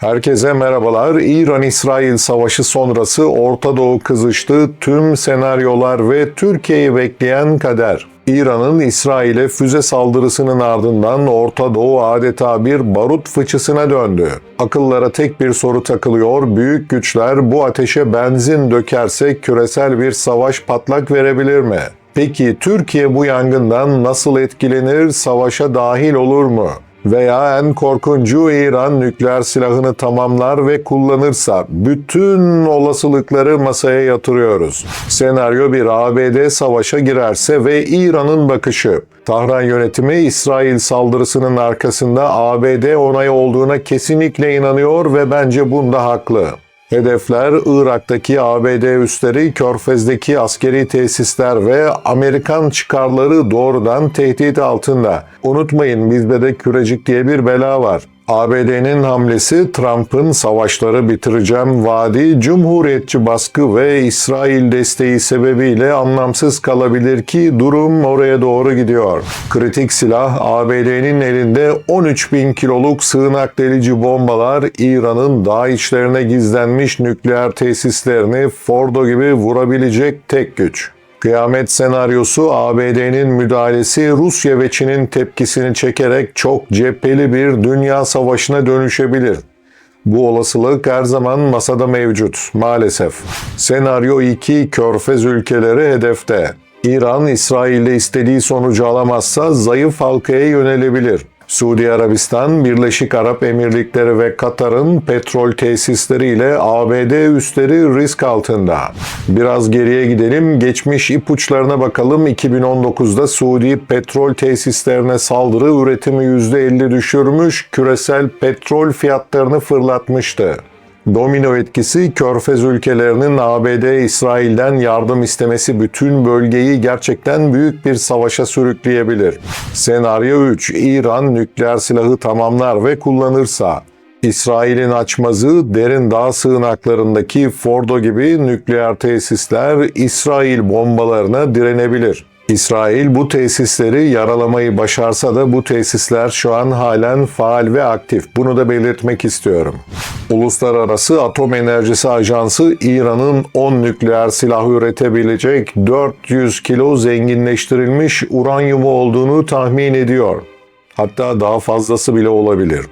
Herkese merhabalar. İran-İsrail savaşı sonrası Orta Doğu kızıştı. Tüm senaryolar ve Türkiye'yi bekleyen kader. İran'ın İsrail'e füze saldırısının ardından Orta Doğu adeta bir barut fıçısına döndü. Akıllara tek bir soru takılıyor. Büyük güçler bu ateşe benzin dökerse küresel bir savaş patlak verebilir mi? Peki Türkiye bu yangından nasıl etkilenir, savaşa dahil olur mu? Veya en korkuncu İran nükleer silahını tamamlar ve kullanırsa bütün olasılıkları masaya yatırıyoruz. Senaryo bir ABD savaşa girerse ve İran'ın bakışı. Tahran yönetimi İsrail saldırısının arkasında ABD onayı olduğuna kesinlikle inanıyor ve bence bunda haklı. Hedefler Irak'taki ABD üsleri, Körfez'deki askeri tesisler ve Amerikan çıkarları doğrudan tehdit altında. Unutmayın bizde de kürecik diye bir bela var. ABD'nin hamlesi Trump'ın savaşları bitireceğim vaadi, cumhuriyetçi baskı ve İsrail desteği sebebiyle anlamsız kalabilir ki durum oraya doğru gidiyor. Kritik silah ABD'nin elinde 13 bin kiloluk sığınak delici bombalar İran'ın daha içlerine gizlenmiş nükleer tesislerini Fordo gibi vurabilecek tek güç. Kıyamet senaryosu ABD'nin müdahalesi Rusya ve Çin'in tepkisini çekerek çok cepheli bir dünya savaşına dönüşebilir. Bu olasılık her zaman masada mevcut maalesef. Senaryo 2 Körfez ülkeleri hedefte. İran, İsrail'de istediği sonucu alamazsa zayıf halkaya yönelebilir. Suudi Arabistan, Birleşik Arap Emirlikleri ve Katar'ın petrol tesisleriyle ABD üsleri risk altında. Biraz geriye gidelim, geçmiş ipuçlarına bakalım. 2019'da Suudi petrol tesislerine saldırı üretimi %50 düşürmüş, küresel petrol fiyatlarını fırlatmıştı. Domino etkisi Körfez ülkelerinin ABD İsrail'den yardım istemesi bütün bölgeyi gerçekten büyük bir savaşa sürükleyebilir. Senaryo 3. İran nükleer silahı tamamlar ve kullanırsa İsrail'in açmazı derin dağ sığınaklarındaki Fordo gibi nükleer tesisler İsrail bombalarına direnebilir. İsrail bu tesisleri yaralamayı başarsa da bu tesisler şu an halen faal ve aktif. Bunu da belirtmek istiyorum. Uluslararası Atom Enerjisi Ajansı İran'ın 10 nükleer silah üretebilecek 400 kilo zenginleştirilmiş uranyumu olduğunu tahmin ediyor. Hatta daha fazlası bile olabilir.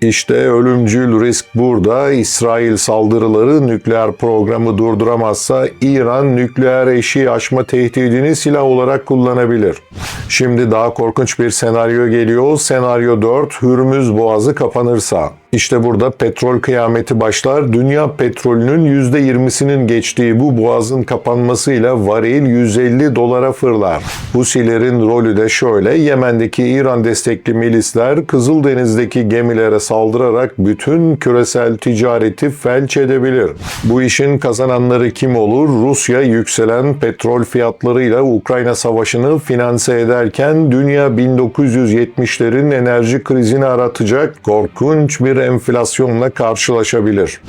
İşte ölümcül risk burada. İsrail saldırıları nükleer programı durduramazsa İran nükleer eşiği aşma tehdidini silah olarak kullanabilir. Şimdi daha korkunç bir senaryo geliyor. Senaryo 4 Hürmüz Boğazı kapanırsa. İşte burada petrol kıyameti başlar. Dünya petrolünün %20'sinin geçtiği bu boğazın kapanmasıyla varil 150 dolara fırlar. Husilerin rolü de şöyle. Yemen'deki İran destekli milisler Kızıldeniz'deki gemilere saldırarak bütün küresel ticareti felç edebilir. Bu işin kazananları kim olur? Rusya yükselen petrol fiyatlarıyla Ukrayna savaşını finanse ederken dünya 1970'lerin enerji krizini aratacak korkunç bir enflasyonla karşılaşabilir.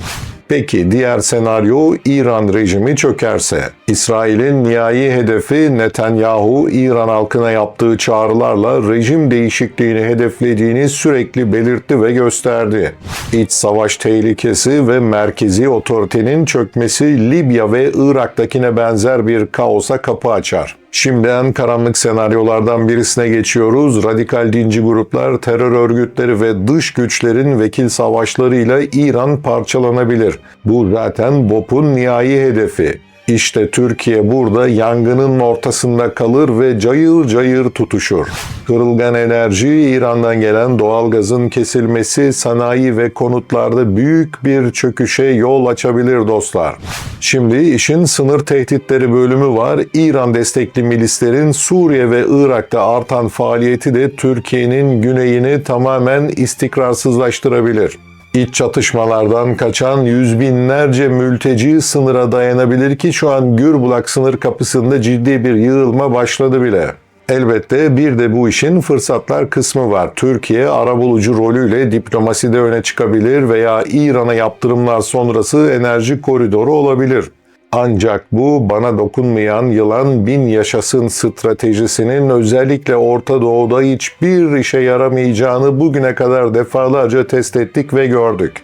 Peki diğer senaryo İran rejimi çökerse? İsrail'in nihai hedefi Netanyahu, İran halkına yaptığı çağrılarla rejim değişikliğini hedeflediğini sürekli belirtti ve gösterdi. İç savaş tehlikesi ve merkezi otoritenin çökmesi Libya ve Irak'takine benzer bir kaosa kapı açar. Şimdi en karanlık senaryolardan birisine geçiyoruz. Radikal dinci gruplar, terör örgütleri ve dış güçlerin vekil savaşlarıyla İran parçalanabilir. Bu zaten BOP'un nihai hedefi. İşte Türkiye burada yangının ortasında kalır ve cayır cayır tutuşur. Kırılgan enerji, İran'dan gelen doğalgazın kesilmesi sanayi ve konutlarda büyük bir çöküşe yol açabilir dostlar. Şimdi işin sınır tehditleri bölümü var. İran destekli milislerin Suriye ve Irak'ta artan faaliyeti de Türkiye'nin güneyini tamamen istikrarsızlaştırabilir. İç çatışmalardan kaçan yüz binlerce mülteci sınıra dayanabilir ki şu an Gürbulak sınır kapısında ciddi bir yığılma başladı bile. Elbette bir de bu işin fırsatlar kısmı var. Türkiye arabulucu rolüyle diplomaside öne çıkabilir veya İran'a yaptırımlar sonrası enerji koridoru olabilir. Ancak bu bana dokunmayan yılan bin yaşasın stratejisinin özellikle Orta Doğu'da hiçbir işe yaramayacağını bugüne kadar defalarca test ettik ve gördük.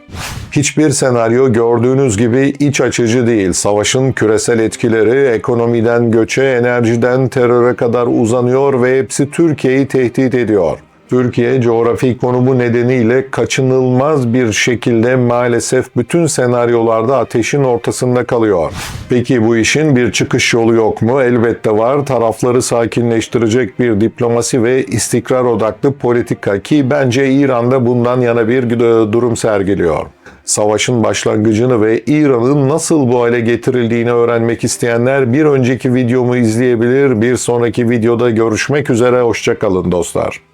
Hiçbir senaryo gördüğünüz gibi iç açıcı değil. Savaşın küresel etkileri ekonomiden göçe, enerjiden teröre kadar uzanıyor ve hepsi Türkiye'yi tehdit ediyor. Türkiye coğrafi konumu nedeniyle kaçınılmaz bir şekilde maalesef bütün senaryolarda ateşin ortasında kalıyor. Peki bu işin bir çıkış yolu yok mu? Elbette var. Tarafları sakinleştirecek bir diplomasi ve istikrar odaklı politika ki bence İran'da bundan yana bir durum sergiliyor. Savaşın başlangıcını ve İran'ın nasıl bu hale getirildiğini öğrenmek isteyenler bir önceki videomu izleyebilir. Bir sonraki videoda görüşmek üzere. Hoşçakalın dostlar.